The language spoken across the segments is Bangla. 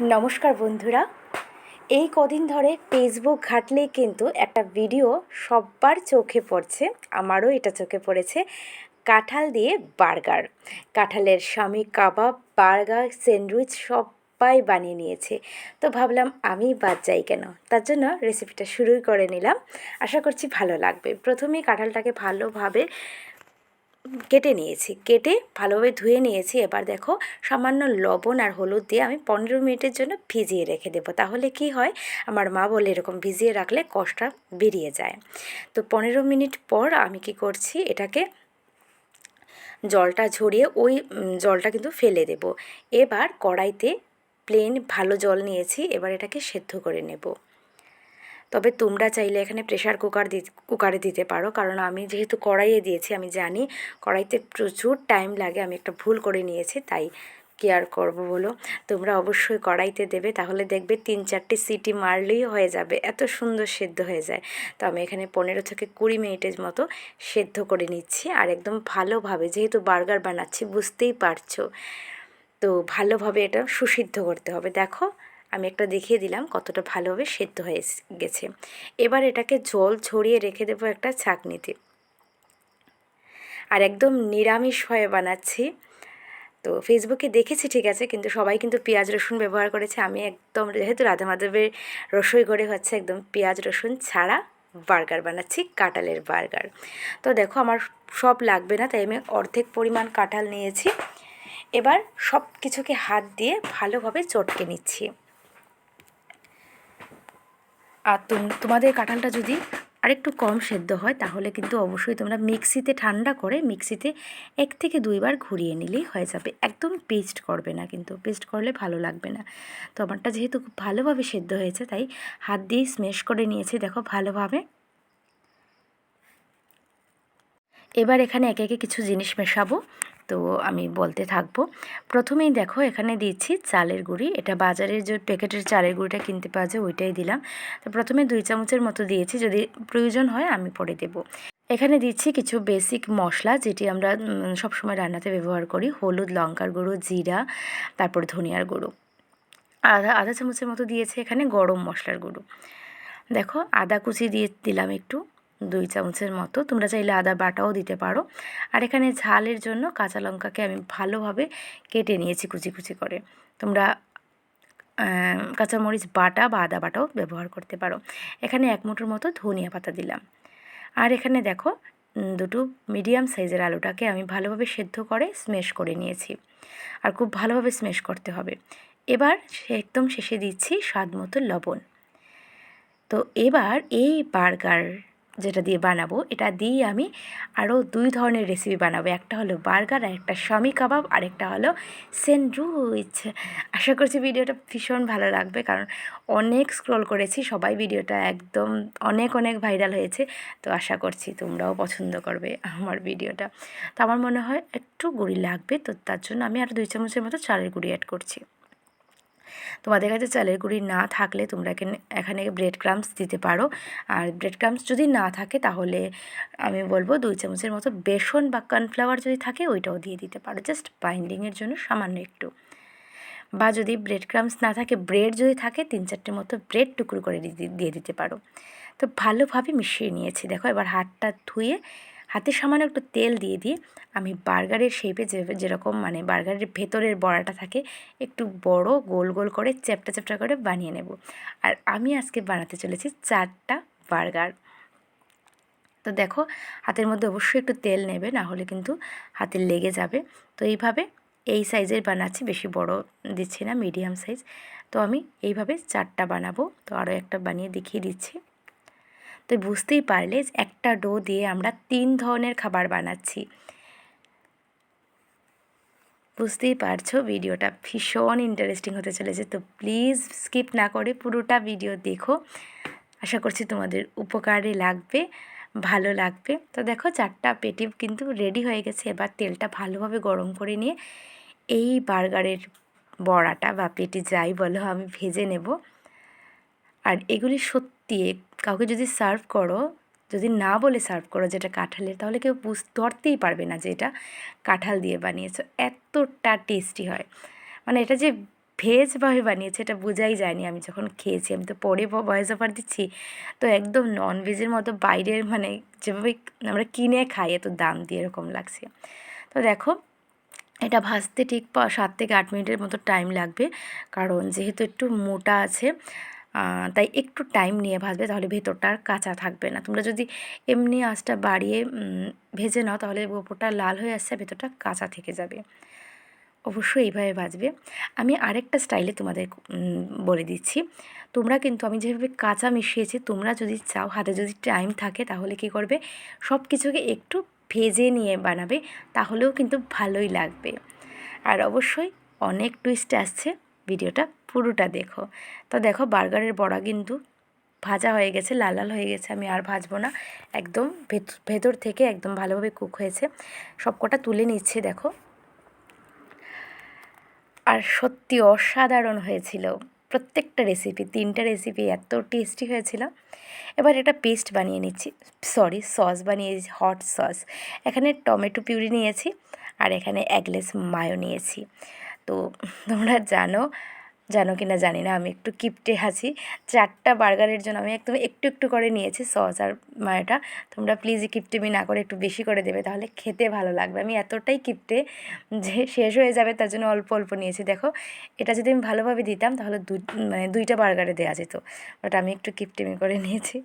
নমস্কার বন্ধুরা। এই কদিন ধরে ফেসবুক ঘাটলেই কিন্তু একটা ভিডিও সব্বার চোখে পড়ছে। আমারও এটা চোখে পড়েছে। কাঁঠাল দিয়ে বার্গার। কাঁঠালের স্বামী কাবাব, বার্গার, স্যান্ডউইচ সবাই বানিয়ে নিয়েছে। তো ভাবলাম আমি বাদ যাই কেন? তার জন্য রেসিপিটা শুরুই করে নিলাম। আশা করছি ভালো লাগবে। প্রথমেই কাঁঠালটাকে ভালোভাবে কেটে নিয়েছি। কেটে ভালোভাবে ধুয়ে নিয়েছি। এবার দেখো, সামান্য লবণ আর হলুদ দিয়ে আমি পনেরো মিনিটের জন্য ভিজিয়ে রেখে দেবো। তাহলে কি হয়, আমার মা বলে এরকম ভিজিয়ে রাখলে কষটা বেরিয়ে যায়। তো পনেরো মিনিট পর আমি কি করছি, এটাকে জলটা ঝরিয়ে ওই জলটা কিন্তু ফেলে দেব। এবার কড়াইতে প্লেন ভালো জল নিয়েছি। এবার এটাকে সেদ্ধ করে নেব। তবে তোমরা চাইলে এখানে প্রেশার কুকার দি কুকারে দিতে পারো। কারণ আমি যেহেতু কড়াইয়ে দিয়েছি, আমি জানি কড়াইতে প্রচুর টাইম লাগে, আমি একটা ভুল করে নিয়েছি, তাই কেয়ার করব বলো? তোমরা অবশ্যই কড়াইতে দেবে, তাহলে দেখবে তিন চারটে সিটি মারলেই হয়ে যাবে, এত সুন্দর সেদ্ধ হয়ে যায়। তো আমি এখানে পনেরো থেকে কুড়ি মিনিটের মতো সেদ্ধ করে নিচ্ছি, আর একদম ভালোভাবে, যেহেতু বার্গার বানাচ্ছি, বুঝতেই পারছ। তো ভালোভাবে এটা সুসিদ্ধ করতে হবে। দেখো আমি একটা দেখিয়ে দিলাম কতটা ভালোভাবে সেদ্ধ হয়ে গেছে। এবার এটাকে জল ছড়িয়ে রেখে দেবো একটা ছাঁকনিতে। আর একদম নিরামিষ হয়ে বানাচ্ছি। তো ফেসবুকে দেখেছি ঠিক আছে, কিন্তু সবাই কিন্তু পেঁয়াজ রসুন ব্যবহার করেছে। আমি একদম যেহেতু রাধা মাধবের রসই ঘরে হচ্ছে, একদম পেঁয়াজ রসুন ছাড়া বার্গার বানাচ্ছি, কাঁঠালের বার্গার। তো দেখো আমার সব লাগবে না, তাই আমি অর্ধেক পরিমাণ কাঁঠাল নিয়েছি। এবার সব কিছুকে হাত দিয়ে ভালোভাবে চটকে নিচ্ছি। আর তোমাদের কাঁঠালটা যদি আরেকটু কম সেদ্ধ হয়, তাহলে কিন্তু অবশ্যই তোমরা মিক্সিতে ঠান্ডা করে মিক্সিতে এক থেকে দুইবার ঘুরিয়ে নিলেই হয়ে যাবে। একদম পেস্ট করবে না কিন্তু, পেস্ট করলে ভালো লাগবে না। তো আমারটা যেহেতু খুব ভালোভাবে সেদ্ধ হয়েছে, তাই হাত দিয়েই স্মেশ করে নিয়েছি, দেখো ভালোভাবে। এবার এখানে একে একে কিছু জিনিস মেশাবো। তো আমি বলতে থাকব। প্রথমেই দেখো, এখানে দিচ্ছি চালের গুঁড়ি। এটা বাজারের যে প্যাকেটের চালের গুঁড়িটা কিনতে পাওয়া যায়, ওইটাই দিলাম। তো প্রথমে দুই চামচের মতো দিয়েছি, যদি প্রয়োজন হয় আমি পরে দেব। এখানে দিচ্ছি কিছু বেসিক মশলা, যেটি আমরা সবসময় রান্নাতে ব্যবহার করি। হলুদ, লঙ্কার গুঁড়ো, জিরা, তারপর ধনিয়ার গুঁড়ো। আধা আধা চামচের মতো দিয়েছি এখানে গরম মশলার গুঁড়ো। দেখো, আদা কুচি দিয়ে দিলাম একটু। দুই চামচের মতো। তোমরা চাইলে আদা বাটাও দিতে পারো। আর এখানে ঝালের জন্য কাঁচা লঙ্কাকে আমি ভালোভাবে কেটে নিয়েছি কুচি কুচি করে। তোমরা কাঁচামরিচ বাটা বা আদা বাটাও ব্যবহার করতে পারো। এখানে এক মুঠোর মতো ধনিয়া পাতা দিলাম। আর এখানে দেখো দুটো মিডিয়াম সাইজের আলুটাকে আমি ভালোভাবে সেদ্ধ করে স্মেশ করে নিয়েছি। আর খুব ভালোভাবে স্মেশ করতে হবে। এবার একদম শেষে দিচ্ছি স্বাদ মতো লবণ। তো এবার এই বার্গার যেটা দিয়ে বানাবো, এটা দিয়ে আমি আরও দুই ধরনের রেসিপি বানাবো। একটা হলো বার্গার আর একটা স্বামী কাবাব আর একটা হলো স্যান্ডউইচ আশা করছি ভিডিওটা ভীষণ ভালো লাগবে, কারণ অনেক স্ক্রল করেছি, সবাই ভিডিওটা একদম অনেক অনেক ভাইরাল হয়েছে। তো আশা করছি তোমরাও পছন্দ করবে আমার ভিডিওটা। তো আমার মনে হয় একটু গুঁড়ি লাগবে, তো তার জন্য আমি আর দুই চামচের মতো চালের গুঁড়ি অ্যাড করছি। তোমাদের কাছে চালের গুঁড়ি না থাকলে তোমরা এখানে ব্রেড ক্রামস দিতে পারো। আর ব্রেড ক্রামস যদি না থাকে তাহলে আমি বলব দুই চামচের মতো বেসন বা কর্নফ্লাওয়ার যদি থাকে ওইটাও দিয়ে দিতে পারো। জাস্ট বাইন্ডিংয়ের জন্য সামান্য একটু। বা যদি ব্রেড ক্রামস না থাকে ব্রেড যদি থাকে, তিন চারটের মতো ব্রেড টুকরো করে দিয়ে দিতে পারো। তো ভালোভাবে মিশিয়ে নিয়েছি। দেখো এবার হাতটা ধুয়ে হাতে সামান্য একটু তেল দিয়ে দিয়ে আমি বার্গারের শেপে যে, যেরকম মানে বার্গারের ভেতরের বড়াটা থাকে, একটু বড় গোল গোল করে চ্যাপটা চ্যাপটা করে বানিয়ে নেব। আর আমি আজকে বানাতে চলেছি চারটা বার্গার। তো দেখো, হাতের মধ্যে অবশ্যই একটু তেল নেবে, না হলে কিন্তু হাতে লেগে যাবে। তো এইভাবে এই সাইজের বানাচ্ছি, বেশি বড় দিচ্ছি না মিডিয়াম সাইজ তো আমি এইভাবে চারটা বানাবো। তো আরও একটা বানিয়ে দেখিয়ে দিচ্ছি। তো বুঝতেই পারলে একটা ডো দিয়ে আমরা তিন ধরনের খাবার বানাচ্ছি। বুঝতেই পারছ ভিডিওটা? ভীষণ ইন্টারেস্টিং হতে চলেছে। তো প্লিজ স্কিপ না করে পুরোটা ভিডিও দেখো। আশা করছি তোমাদের উপকারে লাগবে, ভালো লাগবে। তো দেখো চারটা পেটি কিন্তু রেডি হয়ে গেছে। এবার তেলটা ভালোভাবে গরম করে নিয়ে এই বার্গারের বড়াটা বা পেটি যাই বলো আমি ভেজে নেব। আর এগুলি সত্যি কাউকে যদি সার্ভ করো, যদি না বলে সার্ভ করো যেটা কাঁঠালের, তাহলে কেউ বুঝ, ধরতেই পারবে না যে এটা কাঁঠাল দিয়ে বানিয়েছো। এতটা টেস্টি হয়। মানে এটা যে ভেজভাবে বানিয়েছে এটা বোঝাই যায়নি আমি যখন খেয়েছি। আমি তো পরে ভয়েস অফার দিচ্ছি। তো একদম নন ভেজের মতো বাইরের মানে যেভাবে আমরা কিনে খাই, এত দাম দিয়ে এরকম লাগছে। তো দেখো, এটা ভাজতে ঠিক সাত থেকে আট মিনিটের মতো টাইম লাগবে। কারণ যেহেতু একটু মোটা আছে তাই একটু টাইম নিয়ে ভাজবে তাহলে ভেতরটা আর কাঁচা থাকবে না। তোমরা যদি এমনি আঁচটা বাড়িয়ে ভেজে নাও তাহলে ওপরটা লাল হয়ে আসছে, ভেতরটা কাঁচা থেকে যাবে। অবশ্যই এইভাবে ভাজবে। আমি আরেকটা স্টাইলে তোমাদের বলে দিচ্ছি। তোমরা কিন্তু, আমি যেভাবে কাঁচা মিশিয়েছি, তোমরা যদি চাও, হাতে যদি টাইম থাকে তাহলে কি করবে? সব কিছুকে একটু ভেজে নিয়ে বানাবে, তাহলেও কিন্তু ভালোই লাগবে। আর অবশ্যই অনেক টুইস্ট আসছে। ভিডিওটা পুরোটা দেখো। তো দেখো বার্গারের বড়া কিন্তু ভাজা হয়ে গেছে লাল লাল হয়ে গেছে, আমি আর ভাজবো না। একদম ভেতর থেকে একদম ভালোভাবে কুক হয়েছে। সবকটা তুলে নিচ্ছে, দেখো। আর সত্যি অসাধারণ হয়েছিল প্রত্যেকটা রেসিপি তিনটা রেসিপি এত টেস্টি হয়েছিল। এবার এটা পেস্ট বানিয়ে নিচ্ছি সরি সস বানিয়ে হট সস এখানে টমেটো পিউরি নিয়েছি আর এখানে এগলেস মায়ো নিয়েছি। তো তোমরা জানো জানো কি না জানি না, আমি একটু কিপটে আছি। চারটা বার্গারের জন্য আমি একদম একটু একটু করে নিয়েছি সস আর মায়োটা। তোমরা প্লিজ কিপটেমি না করে একটু বেশি করে দেবে, তাহলে খেতে ভালো লাগবে। আমি এতটাই কিপটে যে শেষ হয়ে যাবে, তার জন্য অল্প অল্প নিয়েছি। দেখো, এটা যদি আমি ভালোভাবে দিতাম, তাহলে দু মানে দুইটা বার্গারে দেওয়া যেত। বাট আমি একটু কিপটেমি করে নিয়েছি।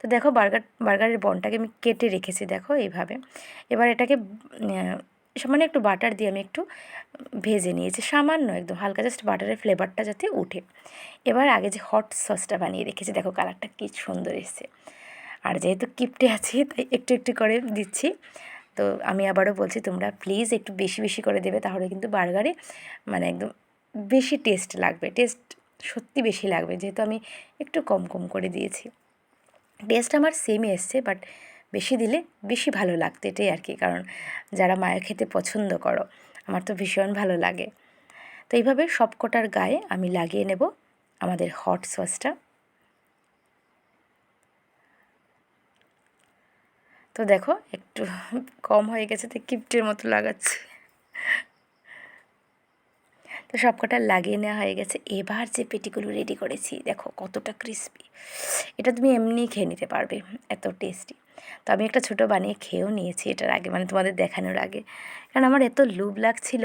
তো দেখো, বার্গার, বার্গারের বনটাকে আমি কেটে রেখেছি, দেখো এইভাবে। এবার এটাকে সামান্য একটু বাটার দিয়ে আমি একটু ভেজে নিয়েছি, সামান্য একদম, হালকা জাস্ট বাটারের ফ্লেভারটা যাতে উঠে এবার আগে যে হট সসটা বানিয়ে রেখেছি, দেখো কালারটা কী সুন্দর এসছে। আর যেহেতু কিপটে আছি, তাই একটু একটু করে দিচ্ছি। তো আমি আবারও বলছি, তোমরা প্লিজ একটু বেশি বেশি করে দেবে, তাহলে কিন্তু বার্গারে মানে একদম বেশি টেস্ট লাগবে টেস্ট সত্যি বেশি লাগবে, যেহেতু আমি একটু কম কম করে দিয়েছি। টেস্ট আমার সেমই এসছে বাট বেশি দিলে বেশি ভালো লাগতো এটাই আর কি। কারণ যারা মায়ের খেতে পছন্দ করো, আমার তো ভীষণ ভালো লাগে। তো এইভাবে সবকটার গায়ে আমি লাগিয়ে নেব আমাদের হট সসটা তো দেখো একটু কম হয়ে গেছে, তো কিপটের মতো লাগাচ্ছে। তো সব কটা লাগিয়ে নেওয়া হয়ে গেছে। এবার যে পেটিগুলো রেডি করেছি, দেখো কতটা ক্রিস্পি এটা তুমি এমনি খেয়ে নিতে পারবে, এত টেস্টি তো আমি একটা ছোটো বানিয়ে খেয়েও নিয়েছি এটার আগে মানে তোমাদের দেখানোর আগে। কারণ আমার এত লুভ লাগছিল,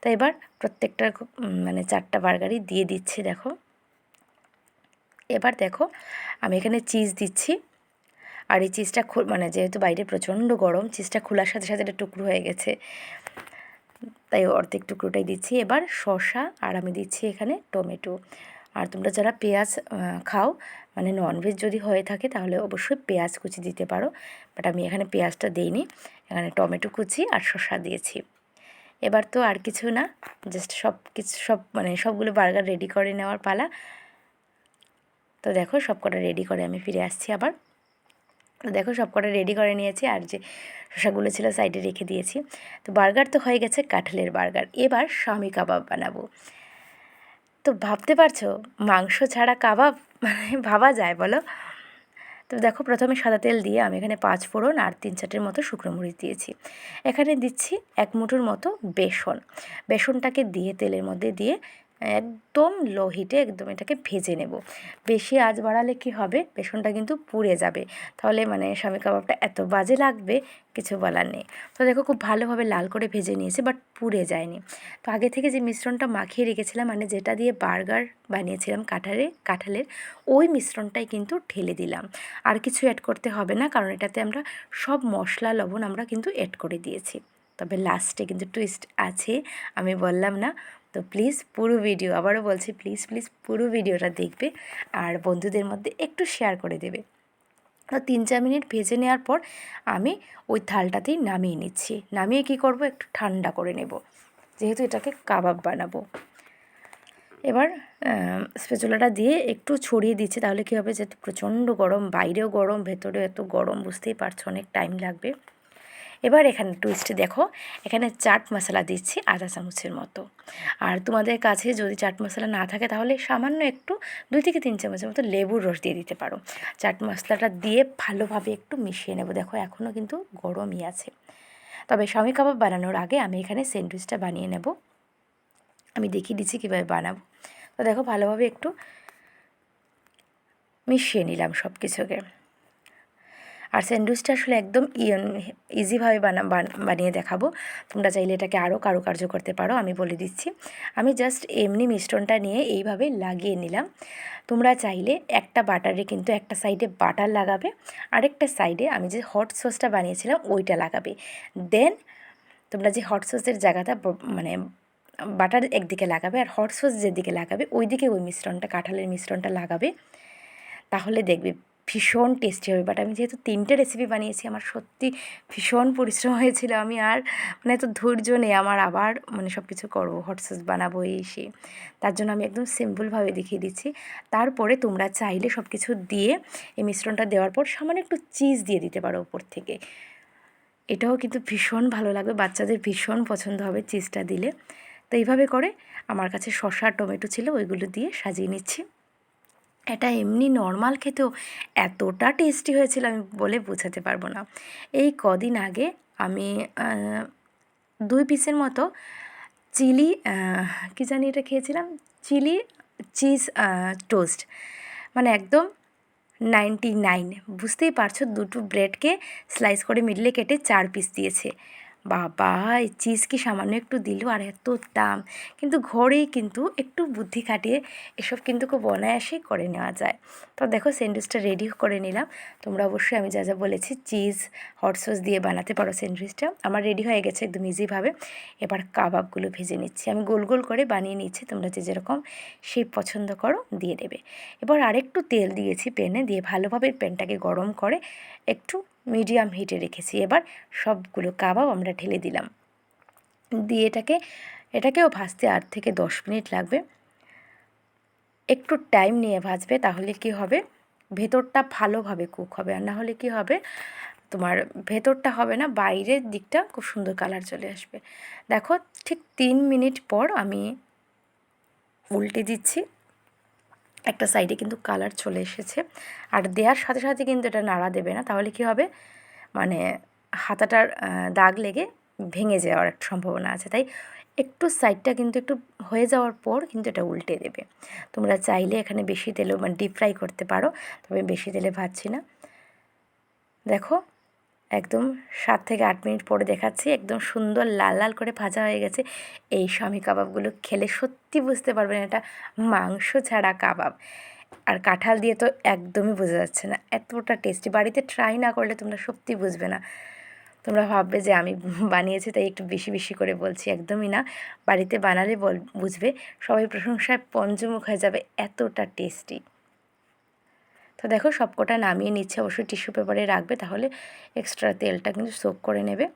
তো এবার প্রত্যেকটা মানে চারটা বার্গারই দিয়ে দিচ্ছি, দেখো। এবার দেখো, আমি এখানে চিজ দিচ্ছি। আর এই চিজটা মানে যেহেতু বাইরে প্রচণ্ড গরম চিজটা খোলার সাথে সাথে এটা টুকরো হয়ে গেছে। তাই অর্ধেক টুকরোটাই দিচ্ছি। এবার শসা আর আমি দিচ্ছি এখানে টমেটো। আর তোমরা যারা পেঁয়াজ খাও মানে ননভেজ যদি হয়ে থাকে তাহলে অবশ্যই পেঁয়াজ কুচি দিতে পারো। বাট আমি এখানে পেঁয়াজটা দিইনি। এখানে টমেটো কুচি আর শসা দিয়েছি। এবার তো আর কিছু না। জাস্ট সব কিছু, সব মানে সবগুলো বার্গার রেডি করে নেওয়ার পালা। তো দেখো সব কটা রেডি করে আমি ফিরে আসছি আবার। দেখো সব কটা রেডি করে নিয়েছি আর যে শসাগুলো ছিল সাইডে রেখে দিয়েছি। তো বার্গার তো হয়ে গেছে কাঁঠালের বার্গার এবার স্বামী কাবাব বানাবো। তো ভাবতে পারছ, মাংস ছাড়া কাবাব? মানে ভাবা যায়, বলো? তো দেখো প্রথমে সাদা তেল দিয়ে আমি এখানে পাঁচ ফোড়ন আর তিন চারটের মতো শুকনো মরিচ দিয়েছি। এখানে দিচ্ছি এক মুঠোর মতো বেসন। বেসনটাকে দিয়ে তেলের মধ্যে দিয়ে একদম লো হিটে একদম এটাকে ভেজে নেব। বেশি আজ বাড়ালে কি হবে? বেসনটা কিন্তু পুড়ে যাবে। তাহলে মানে স্বামী কাবাবটা এত বাজে লাগবে, কিছু বলার নেই। তো দেখো খুব ভালোভাবে লাল করে ভেজে নিয়েছে, বাট পুড়ে যায়নি। তো আগে থেকে যে মিশ্রণটা মাখিয়ে রেখেছিলাম মানে যেটা দিয়ে বার্গার বানিয়েছিলাম কাঁঠালে, কাঁঠালের, ওই মিশ্রণটাই কিন্তু ঢেলে দিলাম। আর কিছু অ্যাড করতে হবে না, কারণ এটাতে আমরা সব মশলা, লবণ আমরা কিন্তু অ্যাড করে দিয়েছি। তবে লাস্টে কিন্তু টুইস্ট আছে, আমি বললাম না। তো প্লিজ পুরো ভিডিও আবারও বলছি প্লিজ প্লিজ পুরো ভিডিওটা দেখবে আর বন্ধুদের মধ্যে একটু শেয়ার করে দেবে। তো তিন চার মিনিট ভেজে নেওয়ার পর আমি ওই থালটাতেই নামিয়ে নিচ্ছি। নামিয়ে কি করব? একটু ঠান্ডা করে নেব। যেহেতু এটাকে কাবাব বানাবো। এবার স্পেচুলাটা দিয়ে একটু ছড়িয়ে দিচ্ছি, তাহলে কী হবে? যেহেতু প্রচণ্ড গরম, বাইরেও গরম, ভেতরেও এত গরম, বুঝতেই পারছ, অনেক টাইম লাগবে। এবার এখানে টুইস্ট দেখো, এখানে চাট মশলা দিচ্ছি আধা চামচের মতো। আর তোমাদের কাছে যদি চাট মশলা না থাকে তাহলে সামান্য একটু দুই থেকে তিন চামচের মতো লেবুর রস দিয়ে দিতে পারো। চাট মশলাটা দিয়ে ভালোভাবে একটু মিশিয়ে নেব। দেখো এখনও কিন্তু গরমই আছে। তবে স্বামী কাবাব বানানোর আগে আমি এখানে স্যান্ডউইচটা বানিয়ে নেব। আমি দেখিয়ে দিচ্ছি কীভাবে বানাবো। তো দেখো, ভালোভাবে একটু মিশিয়ে নিলাম সব কিছুকে আর স্যান্ডউইচটা আসলে একদম ইজিভাবে বানা বানিয়ে দেখাবো। তোমরা চাইলে এটাকে আরও কারুকার্য করতে পারো, আমি বলে দিচ্ছি। আমি জাস্ট এমনি মিশ্রণটা নিয়ে এইভাবে লাগিয়ে নিলাম। তোমরা চাইলে একটা বাটারে কিন্তু একটা সাইডে বাটার লাগাবে, আরেকটা সাইডে আমি যে হট সসটা বানিয়েছিলাম ওইটা লাগাবে। দেন তোমরা যে হট সসের জায়গাটা মানে বাটার একদিকে লাগাবে আর হট সস যেদিকে লাগাবে ওই দিকে ওই মিশ্রণটা, কাঁঠালের মিশ্রণটা লাগাবে। তাহলে দেখবে ভীষণ টেস্টি হবে। বাট আমি যেহেতু তিনটে রেসিপি বানিয়েছি, আমার সত্যি ভীষণ পরিশ্রম হয়েছিল। আমি আর মানে এত ধৈর্য নেই, আমার আবার মানে সব কিছু করব হট সস বানাবো, এই সে। তার জন্য আমি একদম সিম্পলভাবে দেখিয়ে দিচ্ছি। তারপরে তোমরা চাইলে সব কিছু দিয়ে এই মিশ্রণটা দেওয়ার পর সামান্য একটু চিজ দিয়ে দিতে পারো ওপর থেকে। এটাও কিন্তু ভীষণ ভালো লাগবে, বাচ্চাদের ভীষণ পছন্দ হবে চিজটা দিলে। তো এইভাবে করে আমার কাছে শসা টমেটো ছিল, ওইগুলো দিয়ে সাজিয়ে নিচ্ছি। এটা এমনি নর্মাল খেতেও এতটা টেস্টি হয়েছিল আমি বলে বোঝাতে পারব না। এই কদিন আগে আমি দুই পিসের মতো চিলি কী জানি এটা খেয়েছিলাম? চিলি চিজ টোস্ট মানে একদম নাইনটি নাইন বুঝতেই পারছ, দুটো ব্রেডকে স্লাইস করে মিডলে কেটে চার পিস দিয়েছে। বাবা, এই চিজ কি সামান্য একটু দিল আর এত দাম? কিন্তু ঘরেই কিন্তু একটু বুদ্ধি খাটিয়ে এসব কিন্তু খুব অনায়াসেই করে নেওয়া যায়। তো দেখো স্যান্ডউইচটা রেডি করে নিলাম। তোমরা অবশ্যই আমি যা যা বলেছি চিজ হট সস দিয়ে বানাতে পারো স্যান্ডউইচটা। আমার রেডি হয়ে গেছে একদম ইজিভাবে এবার কাবাবগুলো ভেজে নিচ্ছি। আমি গোল গোল করে বানিয়ে নিচ্ছি। তোমরা যে যেরকম শেপ পছন্দ করো দিয়ে দেবে। এবার আরেকটু তেল দিয়েছি প্যানে দিয়ে ভালোভাবে প্যানটাকে গরম করে একটু মিডিয়াম হিটে রেখেছি। এবার সবগুলো কাবাব আমরা ঢেলে দিলাম। দিয়ে এটাকে, এটাকেও ভাজতে আট থেকে দশ মিনিট লাগবে। একটু টাইম নিয়ে ভাজবে, তাহলে কি হবে? ভেতরটা ভালোভাবে কুক হবে। আর না হলে কি হবে? তোমার ভেতরটা হবে না, বাইরের দিকটা খুব সুন্দর কালার চলে আসবে। দেখো, ঠিক তিন মিনিট পর আমি উল্টে দিচ্ছি। একটা সাইডে কিন্তু কালার চলে এসেছে। আর দেওয়ার সাথে সাথে কিন্তু এটা নাড়া দেবে না। তাহলে কি হবে? মানে হাতাটার দাগ লেগে ভেঙে যাওয়ার একটা সম্ভাবনা আছে। তাই একটু সাইডটা কিন্তু একটু হয়ে যাওয়ার পর কিন্তু এটা উল্টে দেবে। তোমরা চাইলে এখানে বেশি তেলেও মানে ডিপ ফ্রাই করতে পারো, তবে বেশি তেলে ভাজছি না। দেখো, একদম সাত থেকে আট মিনিট পরে দেখাচ্ছি, একদম সুন্দর লাল লাল করে ভাজা হয়ে গেছে। এই স্বামী কাবাবগুলো খেলে সত্যি বুঝতে পারবেন এটা মাংস ছাড়া কাবাব। আর কাঁঠাল দিয়ে তো একদমই বোঝা যাচ্ছে না, এতটা টেস্টি বাড়িতে ট্রাই না করলে তোমরা সত্যি বুঝবে না। তোমরা ভাববে যে আমি বানিয়েছি, তাই একটু বেশি বেশি করে বলছি, একদমই না। বাড়িতে বানালে বল, বুঝবে, সবাই প্রশংসায় পঞ্চমুখ হয়ে যাবে, এতটা টেস্টি তো দেখো, সবকটা নামিয়ে নিচ্ছে অবশ্যই টিস্যু পেপারে রাখবে, তাহলে এক্সট্রা তেলটা কিন্তু সোক করে নেবে।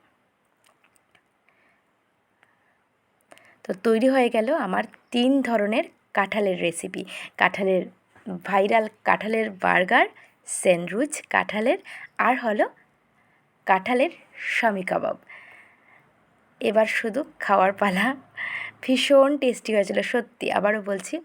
তো তৈরি হয়ে গেল আমার তিন ধরনের কাঁঠালের রেসিপি কাঁঠালের ভাইরাল কাঁঠালের বার্গার স্যান্ডউইচ কাঁঠালের, আর হলো কাঁঠালের স্বামী কাবাব। এবার শুধু খাওয়ার পালা। ভীষণ টেস্টি হয়েছিল সত্যি। আবারও বলছি